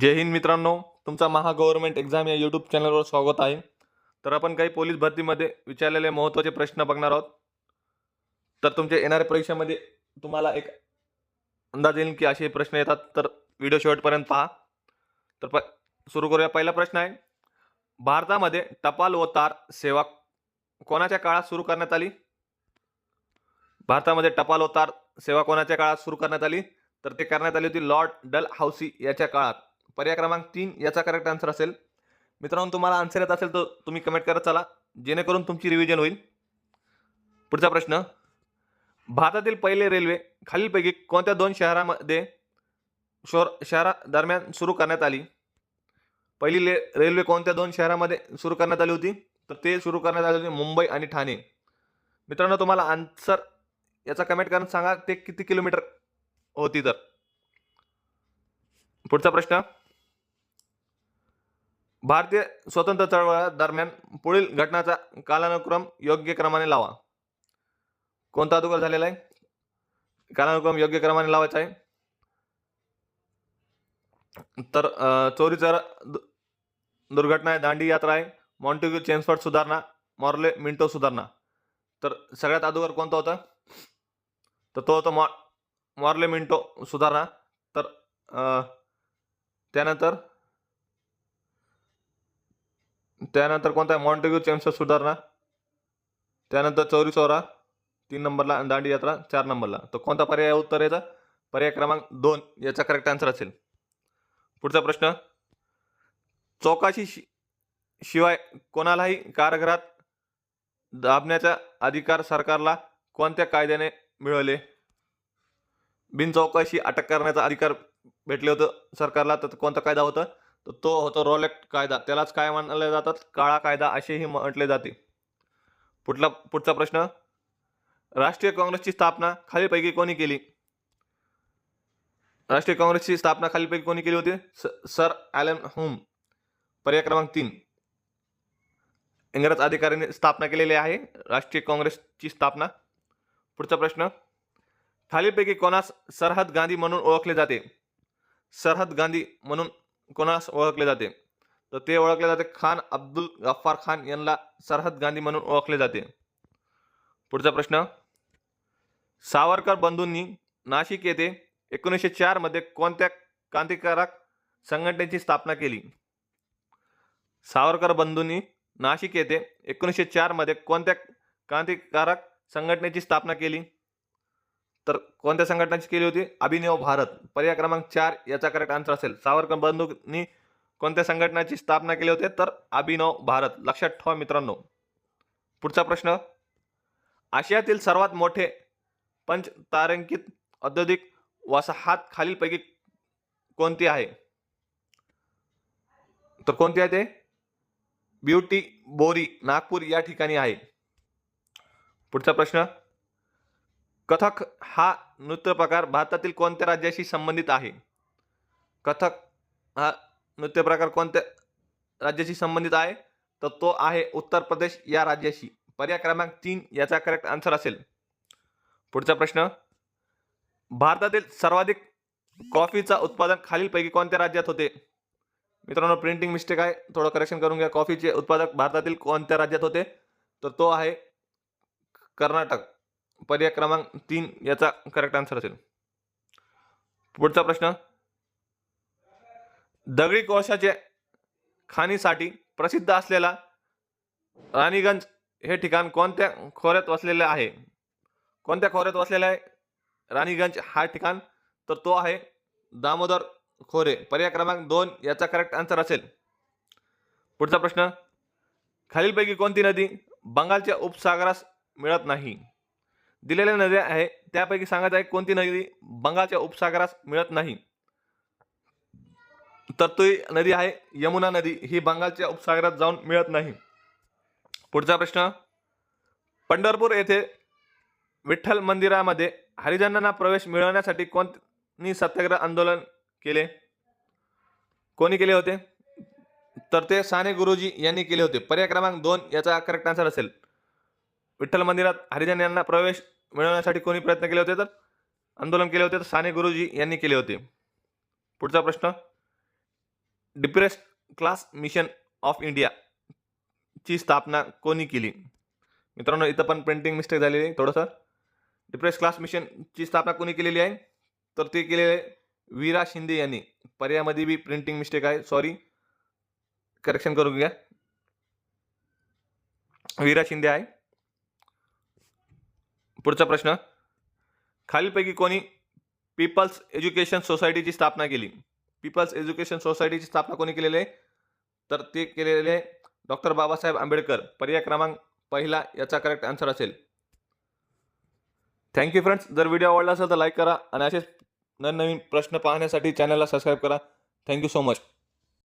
जय हिंद मित्रांनो तुमचा महा government exam या यूट्यूब चॅनलवर स्वागत आहे. तर आपण काही पोलीस भरतीमध्ये विचारलेले महत्त्वाचे प्रश्न बघणार आहोत. तर तुमच्या येणाऱ्या परीक्षेमध्ये तुम्हाला एक अंदाज येईल की असे प्रश्न येतात. तर व्हिडिओ शेवटपर्यंत पहा. तर प सुरू करूया. पहिला प्रश्न आहे भारतामध्ये टपाल व तार सेवा कोणाच्या काळात सुरू करण्यात आली? भारतामध्ये टपाल व तार सेवा कोणाच्या काळात सुरू करण्यात आली? तर ते करण्यात आली होती लॉर्ड डल हाऊसी याच्या काळात. पर्याय क्रमांक तीन याचा करेक्ट आन्सर असेल. मित्रांनो तुम्हाला आन्सर येत असेल तर तुम्ही कमेंट करत चला. जेणेकरून तुमची रिव्हिजन होईल. पुढचा प्रश्न. भारतातील पहिले रेल्वे खालीलपैकी कोणत्या दोन शहरामध्ये शोर शहरादरम्यान सुरू करण्यात आली? पहिली ले रेल्वे कोणत्या दोन शहरामध्ये सुरू करण्यात आली होती? तर ते सुरू करण्यात आले होते मुंबई आणि ठाणे. मित्रांनो तुम्हाला आन्सर याचा कमेंट करून सांगा ते किती किलोमीटर होती तर? पुढचा प्रश्न. भारतीय स्वतंत्र चळवळा दरम्यान पुढील घटनाचा कालानुक्रम योग्य क्रमाने लावा. कोणता अदुगर झालेला आहे? कालानुक्रम योग्य क्रमाने लावायचा आहे. तर चोरीचा दु- दुर्घटना आहे दांडी यात्रा आहे मॉन्टेग्यू चेन्सफर्ड सुधारणा मॉर्ले मिंटो सुधारणा. तर सगळ्यात अगोदर कोणता होता? तर तो होता मॉ मॉर्ले मिंटो सुधारणा. तर त्यानंतर त्यानंतर कोणता आहे? मॉन्टेग्यू चेम्स सुधारणा. त्यानंतर चौरी चौरा तीन नंबरला दांडी यात्रा चार नंबरला. तर कोणता पर्याय उत्तर याचा? पर्याय क्रमांक दोन याचा करेक्ट आन्सर असेल. पुढचा प्रश्न. चौकाशी शि शिवाय कोणालाही कारागृहात दाबण्याचा अधिकार सरकारला कोणत्या कायद्याने मिळवले बिनचौकाशी अटक करण्याचा अधिकार भेटले होतं सरकारला तर कोणता कायदा होता? तर तो होतो रॉलेक्ट कायदा. त्यालाच काय मानले जातात? काळा कायदा असेही म्हटले जाते. पुढला पुढचा प्रश्न. राष्ट्रीय काँग्रेसची स्थापना खालीपैकी कोणी केली? राष्ट्रीय काँग्रेसची स्थापना खालीपैकी कोणी केली होती? स- सर ॲलन होम. पर्याय क्रमांक तीन. इंग्रज अधिकाऱ्यांनी स्थापना केलेली आहे. राष्ट्रीय काँग्रेसची स्थापना. पुढचा प्रश्न. खालीपैकी कोणास सरहद गांधी म्हणून ओळखले जाते? सरहद गांधी म्हणून कोणास ओळखले जाते? तर ते ओळखले जाते खान अब्दुल गफ्फार खान यांना सरहद गांधी म्हणून ओळखले जाते. पुढचा प्रश्न. सावरकर बंधूंनी नाशिक येथे एकोणीसशे चारमध्ये कोणत्या क्रांतिकारक संघटनेची स्थापना केली? सावरकर बंधूंनी नाशिक येथे एकोणीसशे चारमध्ये कोणत्या क्रांतिकारक संघटनेची स्थापना केली? तर कोणत्या संघटनाची केली होती? अभिनव भारत. पर्याय क्रमांक चार याचा करेक्ट आन्सर असेल. सावरकर बंधूंनी कोणत्या संघटनाची स्थापना केली होती? तर अभिनव भारत. लक्षात ठेवा मित्रांनो. पुढचा प्रश्न. आशियातील सर्वात मोठे पंचतारांकित औद्योगिक वसाहत खालीलपैकी कोणती आहे? तर कोणती आहे ते? ब्युटी बोरी नागपूर या ठिकाणी आहे. पुढचा प्रश्न. कथक हा नृत्य प्रकार भारतातील कोणत्या राज्याशी संबंधित आहे? कथक हा नृत्य प्रकार कोणत्या राज्याशी संबंधित आहे? तर तो आहे उत्तर प्रदेश या राज्याशी. पर्याय क्रमांक तीन याचा करेक्ट आन्सर असेल. पुढचा प्रश्न. भारतातील सर्वाधिक कॉफीचा उत्पादन खालीलपैकी कोणत्या राज्यात होते? मित्रांनो प्रिंटिंग मिस्टेक आहे. थोडं करेक्शन करून घ्या. कॉफीचे उत्पादक भारतातील कोणत्या राज्यात होते? तर तो आहे कर्नाटक. पर्याय क्रमांक तीन याचा करेक्ट आन्सर असेल. पुढचा प्रश्न. दगडी कोळशाचे खाणीसाठी प्रसिद्ध असलेला राणीगंज हे ठिकाण कोणत्या खोऱ्यात वसलेले आहे? कोणत्या खोऱ्यात वसलेलं आहे? राणीगंज हा ठिकाण तर तो आहे दामोदर खोरे. पर्याय क्रमांक दोन याचा करेक्ट आन्सर असेल. पुढचा प्रश्न. खालीलपैकी कोणती नदी बंगालच्या उपसागरास मिळत नाही? दिलेल्या नद्या आहे. त्यापैकी सांगायचं आहे कोणती नदी बंगालच्या उपसागरास मिळत नाही? तर ती नदी आहे यमुना नदी. ही बंगालच्या उपसागरात जाऊन मिळत नाही. पुढचा प्रश्न. पंढरपूर येथे विठ्ठल मंदिरामध्ये हरिजनांना प्रवेश मिळवण्यासाठी कोणनी सत्याग्रह आंदोलन केले? कोणी केले होते? तर ते साने गुरुजी यांनी केले होते. पर्याय क्रमांक दोन याचा करेक्ट आन्सर असेल. विठ्ठल मंदिरात हरिजन यांना प्रवेश मिळवण्यासाठी कोणी प्रयत्न केले होते तर? आंदोलन केले होते तर साने गुरुजी यांनी केले होते. पुढचा प्रश्न. Depressed class mission of India ची स्थापना कोणी केली? मित्रांनो इथं पण प्रिंटिंग मिस्टेक झालेली आहे थोडंसं. डिप्रेस क्लास मिशनची स्थापना कोणी केलेली आहे? तर ते केलेले वीरा शिंदे यांनी. पर्यायामध्ये बी प्रिंटिंग मिस्टेक आहे. सॉरी करेक्शन करून घ्या. वीरा शिंदे आहे. पुढचा प्रश्न. खालीलपैकी कोणी पीपल्स एज्युकेशन सोसायटीची स्थापना केली? पीपल्स एज्युकेशन सोसायटीची स्थापना कोणी केलेली आहे? तर ते केलेले आहे डॉक्टर बाबासाहेब आंबेडकर. पर्याय क्रमांक पहिला याचा करेक्ट आन्सर असेल. थँक्यू फ्रेंड्स जर व्हिडिओ आवडला असेल तर लाईक करा आणि असेच नवनवीन प्रश्न पाहण्यासाठी चॅनलला सबस्क्राईब करा. Thank you so much